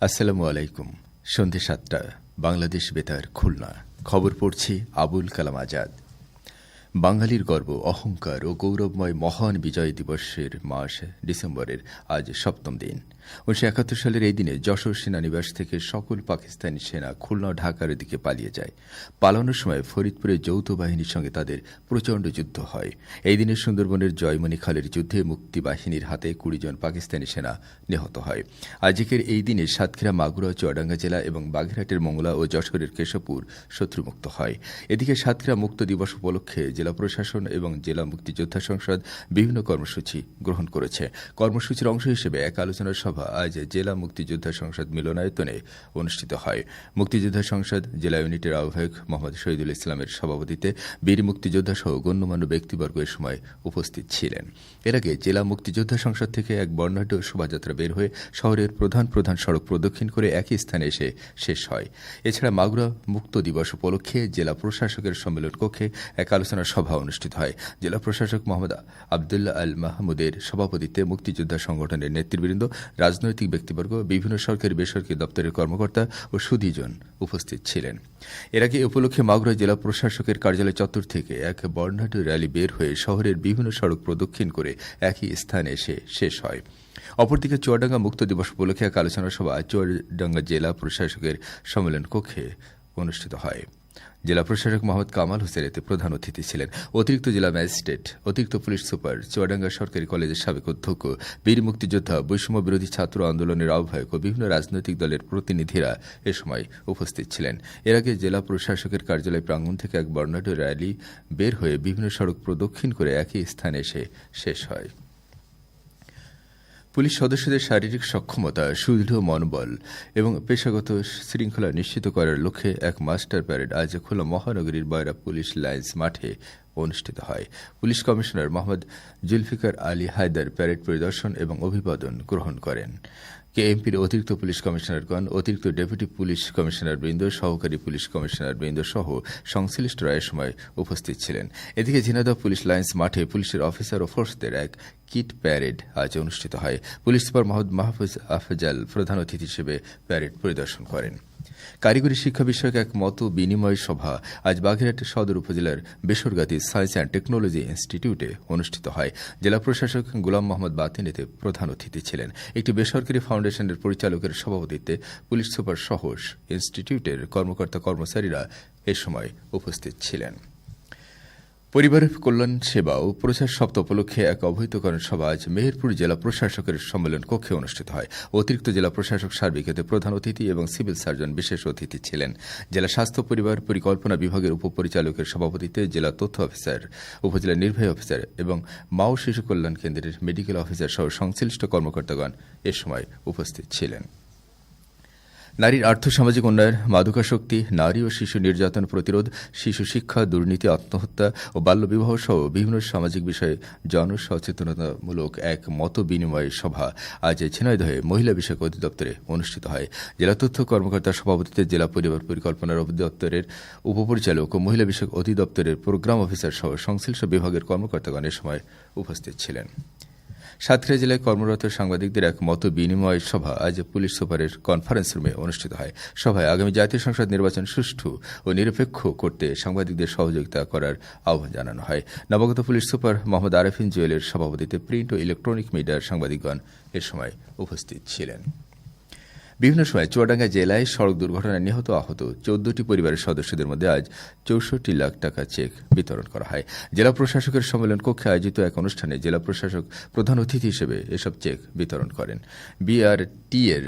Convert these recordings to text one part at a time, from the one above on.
আসসালামু আলাইকুম। সন্ধে সাতটা বাংলাদেশ বেতার খুলনা। খবর পড়ছি আবুল কালাম আজাদ। বাঙালির গর্ব, অহংকার ও গৌরবময় মহান বিজয় দিবসের মাস ডিসেম্বরের আজ সপ্তম দিন। উনিশশো একাত্তর সালের এই দিনে যশোর সেনানিবাস থেকে সকল পাকিস্তানি সেনা খুলনা, ঢাকার দিকে পালিয়ে যায়। পালানোর সময় ফরিদপুরে যৌথ বাহিনীর সঙ্গে তাদের প্রচণ্ড যুদ্ধ হয়। এই দিনে সুন্দরবনের জয়মণি খালের যুদ্ধে মুক্তি বাহিনীর হাতে কুড়ি জন পাকিস্তানি সেনা নিহত হয়। আজকের এই দিনে সাতক্ষীরা, মাগুরা, চুয়াডাঙ্গা জেলা এবং বাগেরহাটের মংলা ও যশোরের কেশবপুর শত্রুমুক্ত হয়। এদিকে সাতক্ষীরা মুক্ত দিবস উপলক্ষে জেলা প্রশাসন এবং জেলা মুক্তিযোদ্ধা সংসদ বিভিন্ন কর্মসূচি গ্রহণ করেছে। কর্মসূচির অংশ হিসেবে এক আলোচনা সভা আজ জেলা মুক্তিযোদ্ধা সংসদ মিলনায়তনে অনুষ্ঠিত হয়। মুক্তিযোদ্ধা সংসদ জেলা ইউনিটের আহ্বায়ক মোহাম্মদ শহীদুল ইসলামের সভাপতিতে বীর মুক্তিযোদ্ধা সহ গণ্যমান্য ব্যক্তিবর্গ এ সময় উপস্থিত ছিলেন। এর আগে জেলা মুক্তিযোদ্ধা সংসদ থেকে এক বর্ণাঢ্য শোভাযাত্রা বের হয়ে শহরের প্রধান প্রধান সড়ক প্রদক্ষিণ করে একই স্থানে এসে শেষ হয়। এছাড়া মাগুরা মুক্ত দিবস উপলক্ষে জেলা প্রশাসকের সম্মেলন কক্ষে এক আলোচনা সভা অনুষ্ঠিত হয়। জেলা প্রশাসক মোহাম্মদ আবদুল্লাহ আল মাহমুদের সভাপতিত্বে মুক্তিযোদ্ধা সংগঠনের নেতৃবৃন্দ, রাজনৈতিক ব্যক্তিবর্গ, বিভিন্ন সরকারি বেসরকারি দপ্তরের কর্মকর্তা ও সুধীজন উপস্থিত ছিলেন। এর আগে উপলক্ষে মাগুরা জেলা প্রশাসকের কার্যালয় চত্বর থেকে এক বর্ণাঢ্য র্যালি বের হয়ে শহরের বিভিন্ন সড়ক প্রদক্ষিণ করে একই স্থানে এসে শেষ হয়। অপরদিকে চুয়াডাঙ্গা মুক্ত দিবস উপলক্ষে এক আলোচনা সভা চুয়াডাঙ্গা জেলা প্রশাসকের সম্মেলন কক্ষে অনুষ্ঠিত হয়। জেলা প্রশাসক মোহাম্মদ কামাল হোসেন এতে প্রধান অতিথি ছিলেন। অতিরিক্ত জেলা ম্যাজিস্ট্রেট, অতিরিক্ত পুলিশ সুপার, চুয়াডাঙ্গা সরকারি কলেজের সাবেক অধ্যক্ষ, বীর মুক্তিযোদ্ধা, বৈষম্য বিরোধী ছাত্র আন্দোলনের আহ্বায়ক ও বিভিন্ন রাজনৈতিক দলের প্রতিনিধিরা এ সময় উপস্থিত ছিলেন। এর আগে জেলা প্রশাসকের কার্যালয় প্রাঙ্গণ থেকে এক বর্ণাঢ্য র্যালি বের হয়ে বিভিন্ন সড়ক প্রদক্ষিণ করে একই স্থানে এসে শেষ হয়। পুলিশ সদস্যদের শারীরিক সক্ষমতা, সুদৃঢ় মনোবল এবং পেশাগত শৃঙ্খলা নিশ্চিত করার লক্ষ্যে এক মাস্টার প্যারেড আজ খোলা মহানগরীর বয়রা পুলিশ লাইন্স মাঠে অনুষ্ঠিত হয়। Police commissioner Mohammad Zulfiqar Ali Haider parade পরিদর্শন এবং অভিবাদন গ্রহণ করেন। কেএমপির অতিরিক্ত পুলিশ কমিশনারগণ, অতিরিক্ত ডেপুটি পুলিশ কমিশনার বৃন্দ সহকারী পুলিশ কমিশনার বৃন্দ সহ সংশ্লিষ্টরা এ সময় উপস্থিত ছিলেন। এদিকে ঝিনাদ পুলিশ লাইন্স মাঠে পুলিশের অফিসার ও ফোর্সদের এক কিট প্যারেড আজ অনুষ্ঠিত হয়। পুলিশ সুপার মোহাম্মদ মাহফুজ আফজাল প্রধান অতিথি হিসেবে প্যারেড পরিদর্শন করেন। কারিগরি শিক্ষা বিষয়ক এক মত বিনিময় সভা আজ বাঘেরহাট সদর উপজেলার বেসরগাতি সায়েন্স অ্যান্ড টেকনোলজি ইনস্টিটিউটে অনুষ্ঠিত হয়। জেলা প্রশাসক গুলাম মোহাম্মদ বাতিন এতে প্রধান অতিথি ছিলেন। একটি বেসরকারি ফাউন্ডেশনের পরিচালকের সভাপতিত্বে পুলিশ সুপার সহ ইনস্টিটিউটের কর্মকর্তা কর্মচারীরা এ সময় উপস্থিত ছিলেন। পরিবার কল্যাণ সেবা ও প্রচার সপ্তাহ উপলক্ষে এক অবহিতকরণ সভা আজ মেহেরপুর জেলা প্রশাসকের সম্মেলন কক্ষে অনুষ্ঠিত হয়। অতিরিক্ত জেলা প্রশাসক সার্বিক এতে প্রধান অতিথি এবং সিভিল সার্জন বিশেষ অতিথি ছিলেন। জেলা স্বাস্থ্য, পরিবার পরিকল্পনা বিভাগের উপপরিচালকের সভাপতিত্বে জেলা তথ্য অফিসার, উপজেলা নির্বাহী অফিসার এবং মা ও শিশু কল্যাণ কেন্দ্রের মেডিকেল অফিসার সহ সংশ্লিষ্ট কর্মকর্তাগণ এ সময় উপস্থিত ছিলেন। নারীর আর্থসামাজিক উন্নয়ন মাদকাশক্তি নারী ও শিশু নির্যাতন প্রতিরোধ, শিশু শিক্ষা, দুর্নীতি, আত্মহত্যা ও বাল্যবিবাহ সহ বিভিন্ন সামাজিক বিষয়ে জনসচেতনতামূলক এক মত বিনিময় সভা আজ ঝিনাইদহে মহিলা বিষয়ক অধিদপ্তরে অনুষ্ঠিত হয়। জেলা তথ্য কর্মকর্তার সভাপতিত্বে জেলা পরিবার পরিকল্পনার অধিদপ্তরের উপপরিচালক ও মহিলা বিষয়ক অধিদপ্তরের প্রোগ্রাম অফিসার সহ সংশ্লিষ্ট বিভাগের কর্মকর্তাগণ এ সময় উপস্থিত ছিলেন। সাতক্ষীরা জেলায় কর্মরত সাংবাদিকদের এক মত বিনিময় সভা আজ পুলিশ সুপারের কনফারেন্স রুমে অনুষ্ঠিত হয়। সভায় আগামী জাতীয় সংসদ নির্বাচন সুষ্ঠু ও নিরপেক্ষ করতে সাংবাদিকদের সহযোগিতা করার আহ্বান জানানো হয়। নবগত পুলিশ সুপার মোহাম্মদ আরেফিন জুয়েলের সভাপতিতে প্রিন্ট ও ইলেকট্রনিক মিডিয়ার সাংবাদিকগণ এ সময় উপস্থিত ছিলেন। বিভিন্ন সময় চুয়াডাঙ্গা জেলায় সড়ক দুর্ঘটনায় নিহত, আহত চোদ্দটি পরিবারের সদস্যদের মধ্যে আজ চৌষট্টি লাখ টাকা চেক বিতরণ করা হয়। জেলা প্রশাসকের সম্মেলন কক্ষে আয়োজিত এক অনুষ্ঠানে জেলা প্রশাসক প্রধান অতিথি হিসেবে এসব চেক বিতরণ করেন। বিআরটি এর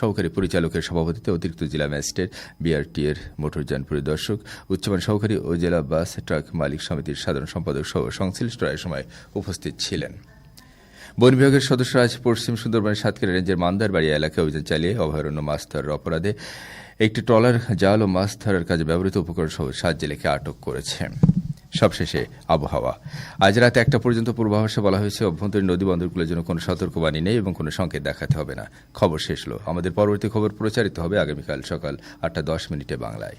সহকারী পরিচালকের সভাপতিত্বে অতিরিক্ত জেলা ম্যাজিস্ট্রেট বিআরটি এর মোটরযান পরিদর্শক উচ্চমান সহকারী ও জেলা বাস ট্রাক মালিক সমিতির সাধারণ সম্পাদক সহ সংশ্লিষ্টরা এ সময় উপস্থিত ছিলেন। বন বিভাগের সদস্যরা আজ পশ্চিম সুন্দরবনের সাতক্ষীরা রেঞ্জের মান্দারবাড়ি এলাকায় অভিযান চালিয়ে অভয়ারণ্য মাছ ধরার অপরাধে একটি ট্রলার, জাল ও মাছ ধরার কাজে ব্যবহৃত উপকরণ সহ সাত জেলেকে আটক করেছে। সবশেষে আবহাওয়া। আজ রাত একটা পর্যন্ত পূর্বাভাসে বলা হয়েছে, অভ্যন্তরীণ নদী বন্দরগুলোর জন্য কোনো সতর্কবাণী নেই এবং কোনো সংকেত দেখাতে হবে না। খবর শেষ হলো। আমাদের পরবর্তী খবর প্রচারিত হবে আগামীকাল সকাল আটটা দশ মিনিটে বাংলায়।